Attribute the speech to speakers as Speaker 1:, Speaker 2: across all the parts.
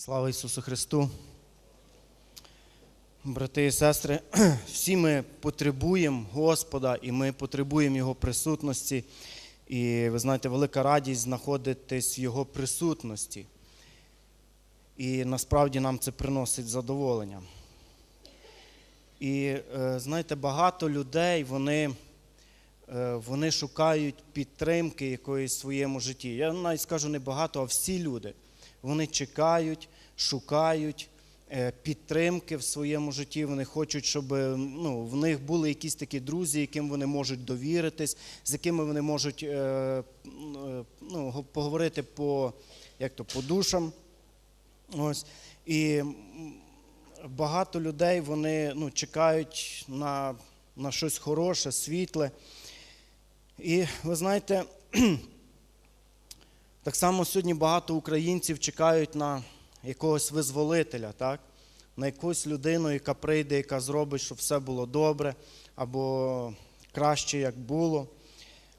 Speaker 1: Слава Ісусу Христу! Брати і сестри, всі ми потребуємо Господа і ми потребуємо Його присутності. І ви знаєте, велика радість знаходитись в Його присутності. І насправді нам це приносить задоволення. І е, знаєте, багато людей вони, е, вони шукають підтримки якоїсь в своєму житті. Я навіть скажу не багато, а всі люди. Вони чекають, шукають е, підтримки в своєму житті. Вони хочуть, щоб е, ну, в них були якісь такі друзі, яким вони можуть довіритись, з якими вони можуть е, ну, поговорити по, як то, по душам. Ось. І багато людей вони ну, чекають на, на щось хороше, світле. І ви знаєте, так само сьогодні багато українців чекають на якогось визволителя, так? на якусь людину, яка прийде, яка зробить, щоб все було добре, або краще, як було.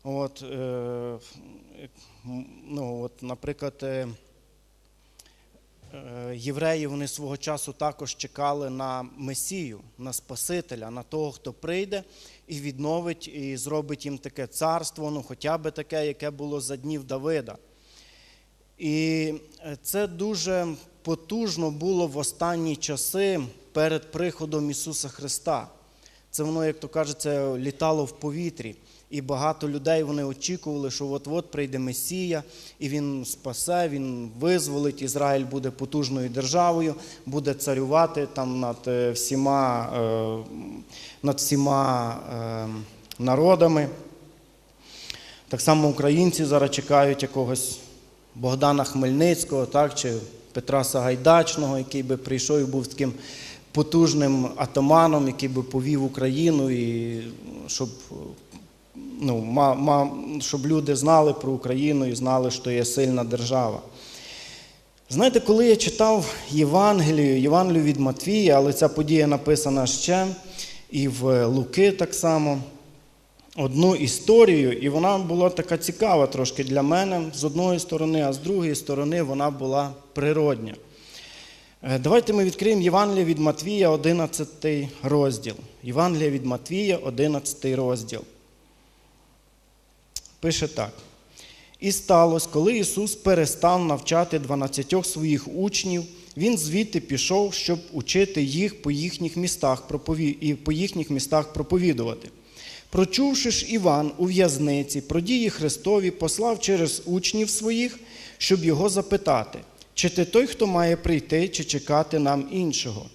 Speaker 1: От, е, ну, от, наприклад, е, е, євреї вони свого часу також чекали на Месію, на Спасителя, на того, хто прийде і відновить, і зробить їм таке царство, ну хоча б таке, яке було за днів Давида. І е, це дуже потужно було в останні часи перед приходом Ісуса Христа. Це воно, як то кажеться, літало в повітрі. І багато людей вони очікували, що от-от прийде Месія, і він спасе, він визволить, Ізраїль буде потужною державою, буде царювати там над е, всіма, е, над всіма народами. Так само українці зараз чекають якогось Богдана Хмельницького, так, чи Петра Сагайдачного, який би прийшов і був таким потужним атаманом, який би повів Україну, і щоб, ну, ма, ма, щоб люди знали про Україну і знали, що є сильна держава. Знаєте, коли я читав Євангелію, Євангелію від Матвія, але ця подія написана ще і в Луки так само одну історію, і вона була така цікава трошки для мене з одної сторони, а з другої сторони вона була природня. Е, Давайте ми відкриємо Євангелія від Матвія, 11 розділ. Євангелія від Матвія, 11 розділ. Пише так. І сталося, коли Ісус перестав навчати дванадцятьох своїх учнів, Він звідти пішов, щоб учити їх по їхніх містах і по їхніх містах проповідувати. Прочувши ж Іван у в'язниці про дії Христові, послав через учнів своїх, щоб його запитати, чи ти той, хто має прийти, чи чекати нам іншого.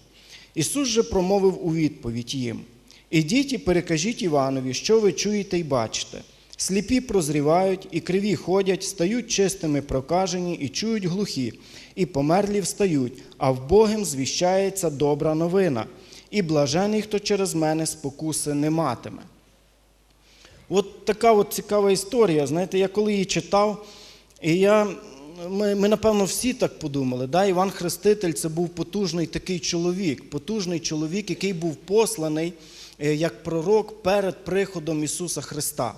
Speaker 1: Ісус же промовив у відповідь їм: Ідіть і перекажіть Іванові, що ви чуєте й бачите. Сліпі прозрівають, і криві ходять, стають чистими прокажені, і чують глухі, і померлі встають, а в Богим звіщається добра новина, і блажений, хто через мене спокуси не матиме. От така от цікава історія. Знаєте, я коли її читав, і я, ми, ми напевно, всі так подумали. Да? Іван Хреститель це був потужний такий чоловік, потужний чоловік, який був посланий е, як пророк перед приходом Ісуса Христа.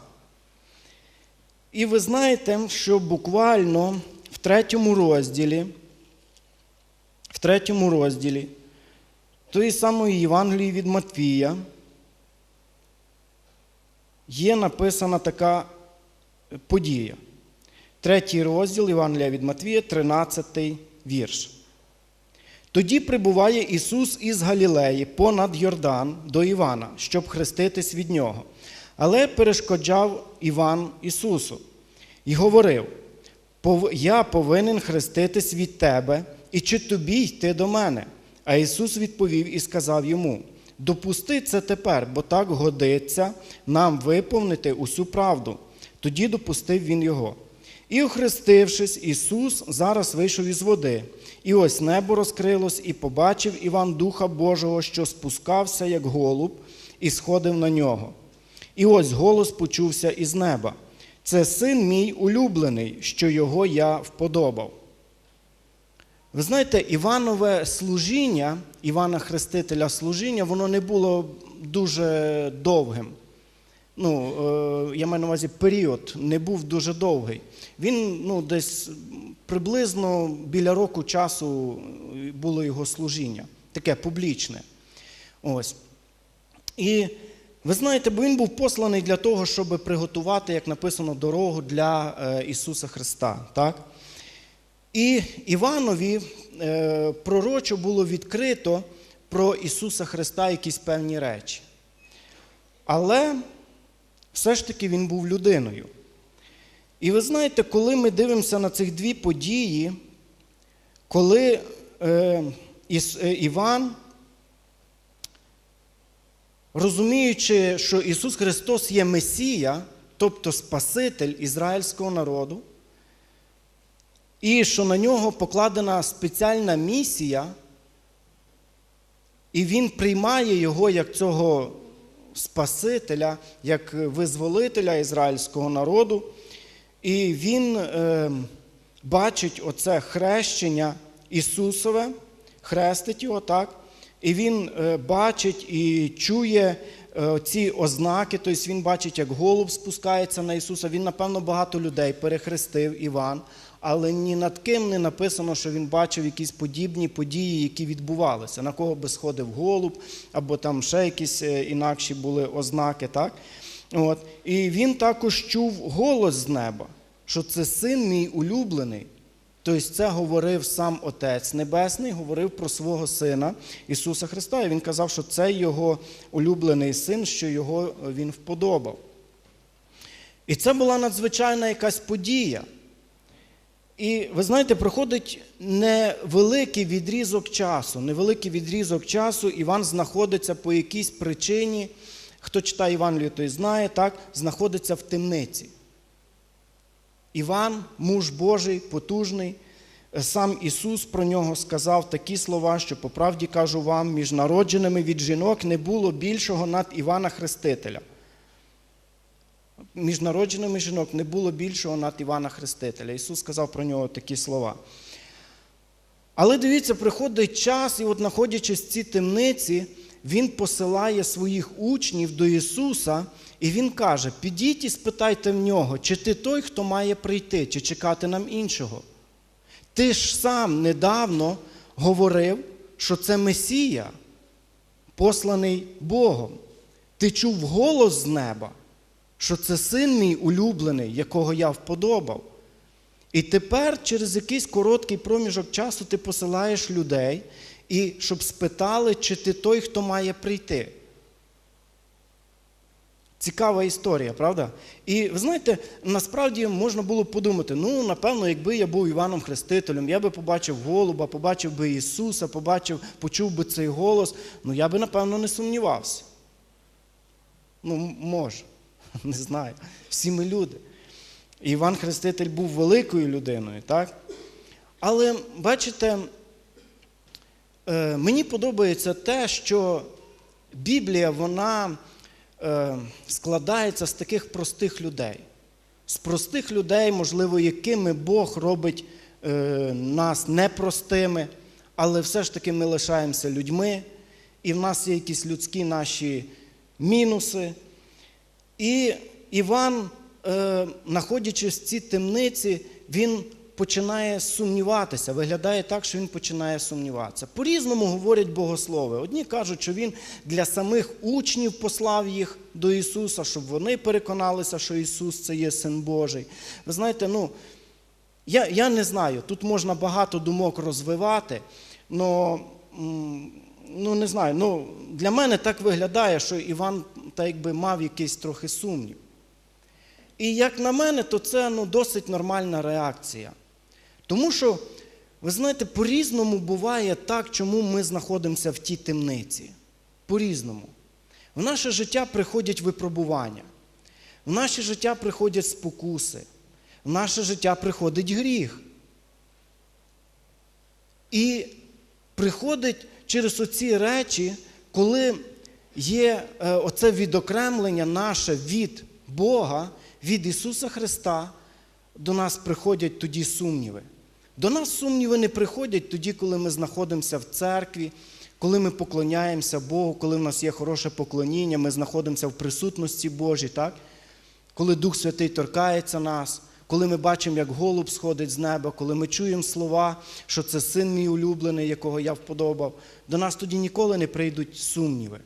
Speaker 1: І ви знаєте, що буквально в третьому розділі, в третьому розділі тої самої Євангелії від Матвія є написана така подія. Третій розділ Євангелія від Матвія, 13 вірш. Тоді прибуває Ісус із Галілеї понад Йордан до Івана, щоб хреститись від нього. Але перешкоджав Іван Ісусу і говорив: Я повинен хреститись від тебе, і чи тобі йти до мене? А Ісус відповів і сказав йому: Допусти це тепер, бо так годиться нам виповнити усю правду. Тоді допустив він його. І, охрестившись, Ісус зараз вийшов із води. І ось небо розкрилось, і побачив Іван Духа Божого, що спускався, як голуб, і сходив на нього. І ось голос почувся із неба. Це син мій улюблений, що його я вподобав. Ви знаєте, Іванове служіння, Івана Хрестителя служіння, воно не було дуже довгим. Ну, е, я маю на увазі період не був дуже довгий. Він ну, десь приблизно біля року часу було його служіння, таке публічне. Ось. І ви знаєте, бо він був посланий для того, щоб приготувати, як написано, дорогу для е, Ісуса Христа. Так? І Іванові е, пророчо було відкрито про Ісуса Христа якісь певні речі. Але все ж таки він був людиною. І ви знаєте, коли ми дивимося на цих дві події, коли е, Іс, е, Іван, розуміючи, що Ісус Христос є Месія, тобто Спаситель ізраїльського народу, і що на нього покладена спеціальна місія, і він приймає його як цього Спасителя, як визволителя ізраїльського народу, і він е, бачить оце хрещення Ісусове, хрестить його, так? І він е, бачить і чує е, ці ознаки, тобто він бачить, як голуб спускається на Ісуса. Він, напевно, багато людей перехрестив Іван, але ні над ким не написано, що він бачив якісь подібні події, які відбувалися, на кого би сходив голуб, або там ще якісь е, інакші були ознаки. так? От. І він також чув голос з неба, що це син мій улюблений. Тобто це говорив сам Отець Небесний, говорив про свого Сина Ісуса Христа. І Він казав, що це його улюблений син, що його він вподобав. І це була надзвичайна якась подія. І ви знаєте, проходить невеликий відрізок часу. Невеликий відрізок часу Іван знаходиться по якійсь причині, хто читає Івангелію, той знає, так, знаходиться в темниці. Іван, муж Божий, потужний, сам Ісус про нього сказав такі слова, що по правді кажу вам, між народженими від жінок не було більшого над Івана Хрестителя. Між народженими жінок не було більшого над Івана Хрестителя. Ісус сказав про нього такі слова. Але дивіться, приходить час, і от, знаходячись в цій темниці, Він посилає своїх учнів до Ісуса, і Він каже: підіть і спитайте в нього, чи ти той, хто має прийти, чи чекати нам іншого. Ти ж сам недавно говорив, що це Месія, посланий Богом. Ти чув голос з неба, що це син мій улюблений, якого я вподобав. І тепер через якийсь короткий проміжок часу ти посилаєш людей, і щоб спитали, чи ти той, хто має прийти. Цікава історія, правда? І ви знаєте, насправді можна було подумати: ну, напевно, якби я був Іваном Хрестителем, я би побачив голуба, побачив би Ісуса, побачив, почув би цей голос, ну я би, напевно, не сумнівався. Ну, може, не знаю. Всі ми люди. І Іван Хреститель був великою людиною, так? Але бачите, е, мені подобається те, що Біблія, вона е, складається з таких простих людей. З простих людей, можливо, якими Бог робить е, нас непростими, але все ж таки ми лишаємося людьми, і в нас є якісь людські наші мінуси. І Іван, е, знаходячись в цій темниці, він починає сумніватися. Виглядає так, що він починає сумніватися. По-різному говорять богослови. Одні кажуть, що він для самих учнів послав їх до Ісуса, щоб вони переконалися, що Ісус це є Син Божий. Ви знаєте, ну, я, я не знаю, тут можна багато думок розвивати, але ну не знаю, ну для мене так виглядає, що Іван так якби мав якийсь трохи сумнів. І як на мене, то це ну, досить нормальна реакція. Тому що, ви знаєте, по-різному буває так, чому ми знаходимося в тій темниці. По-різному. В наше життя приходять випробування, в наше життя приходять спокуси, в наше життя приходить гріх. І приходить через оці речі, коли є е, оце відокремлення наше від Бога, від Ісуса Христа, до нас приходять тоді сумніви. До нас сумніви не приходять тоді, коли ми знаходимося в церкві, коли ми поклоняємося Богу, коли в нас є хороше поклоніння, ми знаходимося в присутності Божій, так? коли Дух Святий торкається нас, коли ми бачимо, як голуб сходить з неба, коли ми чуємо слова, що це син мій улюблений, якого я вподобав, до нас тоді ніколи не прийдуть сумніви.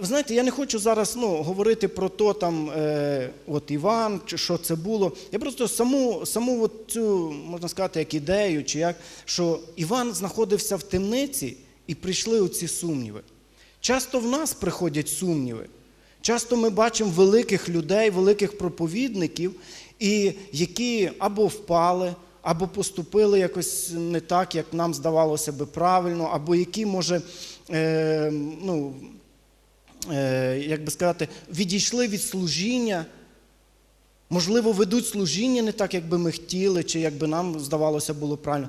Speaker 1: Ви знаєте, я не хочу зараз ну, говорити про то, там, е, от Іван, чи що це було. Я просто саму, саму от цю, можна сказати, як ідею, чи як, що Іван знаходився в темниці і прийшли оці сумніви. Часто в нас приходять сумніви. Часто ми бачимо великих людей, великих проповідників, і які або впали, або поступили якось не так, як нам здавалося би правильно, або які, може, е, ну, як би сказати, відійшли від служіння, можливо, ведуть служіння не так, як би ми хотіли, чи як би нам здавалося було правильно.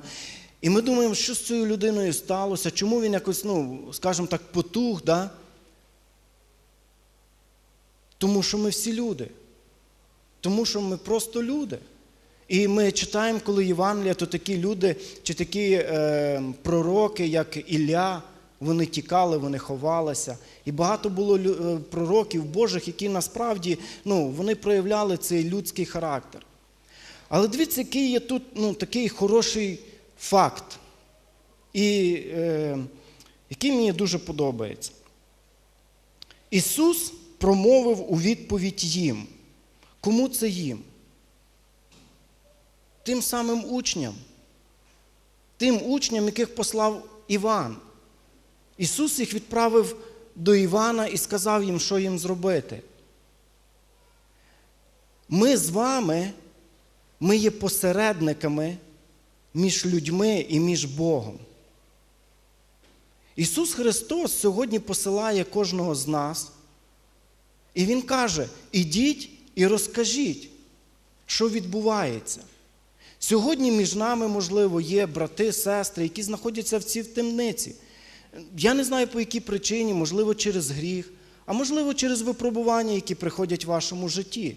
Speaker 1: І ми думаємо, що з цією людиною сталося, чому він якось, ну, скажімо так, потух, да? Тому що ми всі люди. Тому що ми просто люди. І ми читаємо, коли Євангелія, то такі люди, чи такі е, пророки, як Ілля, вони тікали, вони ховалися. І багато було е, пророків Божих, які насправді ну, вони проявляли цей людський характер. Але дивіться, який є тут ну, такий хороший факт, і е, який мені дуже подобається. Ісус промовив у відповідь їм. Кому це їм? Тим самим учням, тим учням, яких послав Іван. Ісус їх відправив до Івана і сказав їм, що їм зробити. Ми з вами, ми є посередниками між людьми і між Богом. Ісус Христос сьогодні посилає кожного з нас, і Він каже: ідіть і розкажіть, що відбувається. Сьогодні між нами, можливо, є брати, сестри, які знаходяться в цій темниці. Я не знаю, по якій причині, можливо, через гріх, а можливо, через випробування, які приходять в вашому житті.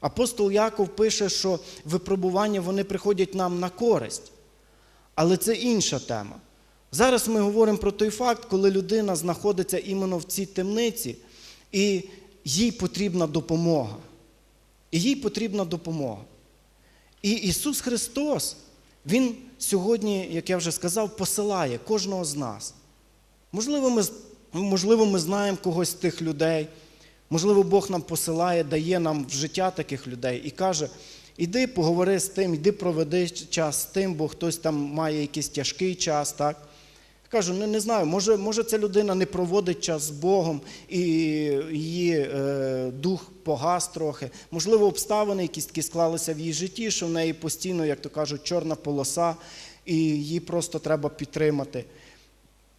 Speaker 1: Апостол Яков пише, що випробування вони приходять нам на користь. Але це інша тема. Зараз ми говоримо про той факт, коли людина знаходиться іменно в цій темниці, і їй потрібна допомога. І їй потрібна допомога. І Ісус Христос, Він сьогодні, як я вже сказав, посилає кожного з нас. Можливо, ми, можливо, ми знаємо когось з тих людей, можливо, Бог нам посилає, дає нам в життя таких людей і каже: іди поговори з тим, іди проведи час з тим, бо хтось там має якийсь тяжкий час. так? Кажу, не, не знаю, може, може ця людина не проводить час з Богом і її е, дух погас трохи. Можливо, обставини якісь такі склалися в її житті, що в неї постійно, як то кажуть, чорна полоса, і її просто треба підтримати.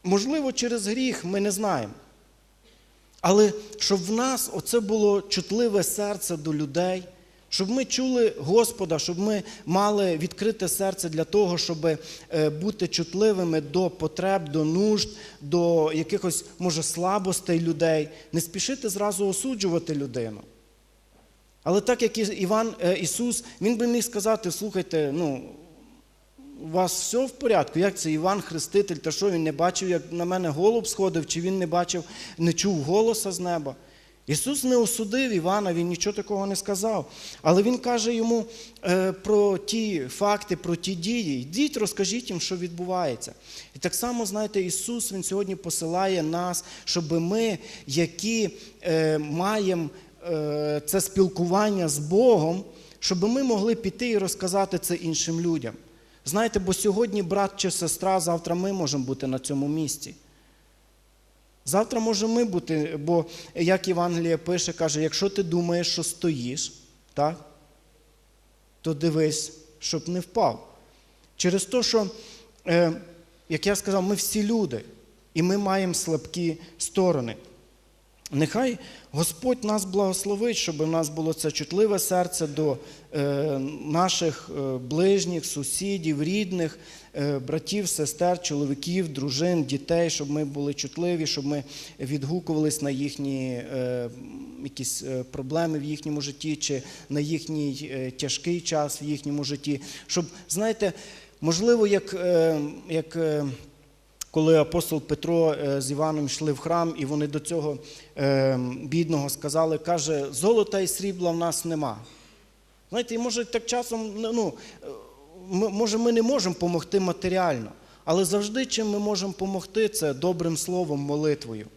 Speaker 1: Можливо, через гріх ми не знаємо. Але щоб в нас оце було чутливе серце до людей, щоб ми чули Господа, щоб ми мали відкрите серце для того, щоб е, бути чутливими до потреб, до нужд, до якихось, може, слабостей людей, не спішити зразу осуджувати людину. Але так як Іван е, Ісус, Він би міг сказати: слухайте, ну, у вас все в порядку. Як це Іван Хреститель, та що він не бачив, як на мене голуб сходив, чи він не бачив, не чув голоса з неба. Ісус не осудив Івана, Він нічого такого не сказав. Але Він каже йому е, про ті факти, про ті дії. Йдіть, розкажіть їм, що відбувається. І так само, знаєте, Ісус Він сьогодні посилає нас, щоб ми, які е, маємо е, це спілкування з Богом, щоб ми могли піти і розказати це іншим людям. Знаєте, бо сьогодні брат чи сестра, завтра ми можемо бути на цьому місці. Завтра можемо ми бути, бо як Євангеліє пише, каже, якщо ти думаєш, що стоїш, так, то дивись, щоб не впав. Через те, що, е, як я сказав, ми всі люди, і ми маємо слабкі сторони. Нехай Господь нас благословить, щоб у нас було це чутливе серце до е, наших е, ближніх, сусідів, рідних, е, братів, сестер, чоловіків, дружин, дітей, щоб ми були чутливі, щоб ми відгукувались на їхні якісь проблеми в їхньому житті чи на їхній тяжкий час в їхньому житті. Щоб, знаєте, можливо, як. Як коли апостол Петро е, з Іваном йшли в храм, і вони до цього е, бідного сказали, каже, золота і срібла в нас нема. Знаєте, і може так часом, ну, е, може, ми не можемо допомогти матеріально, але завжди, чим ми можемо допомогти, це добрим словом, молитвою.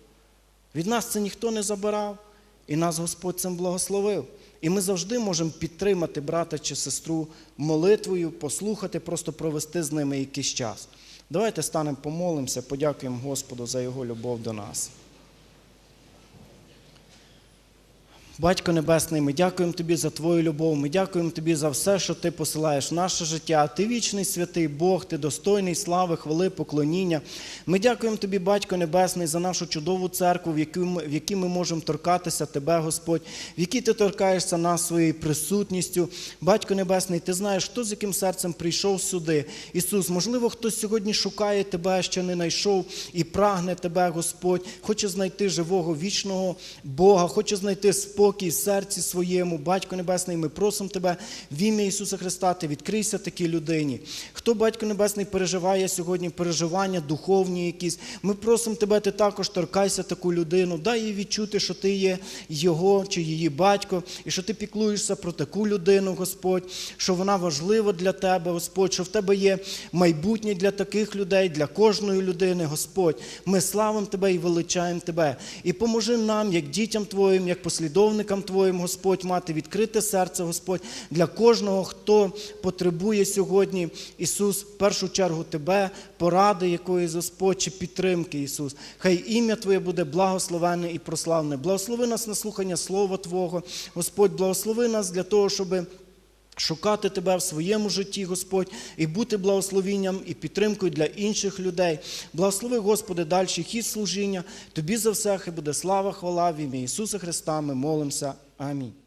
Speaker 1: Від нас це ніхто не забирав, і нас Господь цим благословив. І ми завжди можемо підтримати брата чи сестру молитвою, послухати, просто провести з ними якийсь час. Давайте станемо, помолимося, подякуємо Господу за Його любов до нас. Батько Небесний, ми дякуємо Тобі за Твою любов. Ми дякуємо Тобі за все, що Ти посилаєш в наше життя. Ти вічний святий Бог, ти достойний слави, хвали, поклоніння. Ми дякуємо Тобі, Батько Небесний, за нашу чудову церкву, в якій ми, в якій ми можемо торкатися Тебе, Господь, в якій ти торкаєшся нас своєю присутністю. Батько Небесний, ти знаєш, хто з яким серцем прийшов сюди. Ісус, можливо, хтось сьогодні шукає Тебе, ще не знайшов і прагне Тебе, Господь, хоче знайти живого вічного Бога, хоче знайти спокій в серці своєму. Батько Небесний, ми просимо Тебе в ім'я Ісуса Христа, ти відкрийся такій людині. Хто, Батько Небесний, переживає сьогодні переживання духовні якісь, ми просимо Тебе, ти також торкайся таку людину, дай їй відчути, що ти є його чи її батько, і що ти піклуєшся про таку людину, Господь, що вона важлива для тебе, Господь, що в тебе є майбутнє для таких людей, для кожної людини, Господь. Ми славимо Тебе і величаємо Тебе. І поможи нам, як дітям Твоїм, як послідовникам Твоїм, Господь, мати відкрите серце, Господь, для кожного, хто потребує сьогодні, Ісус, в першу чергу Тебе, поради якоїсь, Господь, чи підтримки, Ісус. Хай ім'я Твоє буде благословенне і прославне. Благослови нас на слухання Слова Твого, Господь, благослови нас для того, щоби. Шукати тебе в своєму житті, Господь, і бути благословінням і підтримкою для інших людей. Благослови, Господи, далі хід служіння. Тобі за все хай буде слава, хвала в ім'я Ісуса Христа. Ми молимося. Амінь.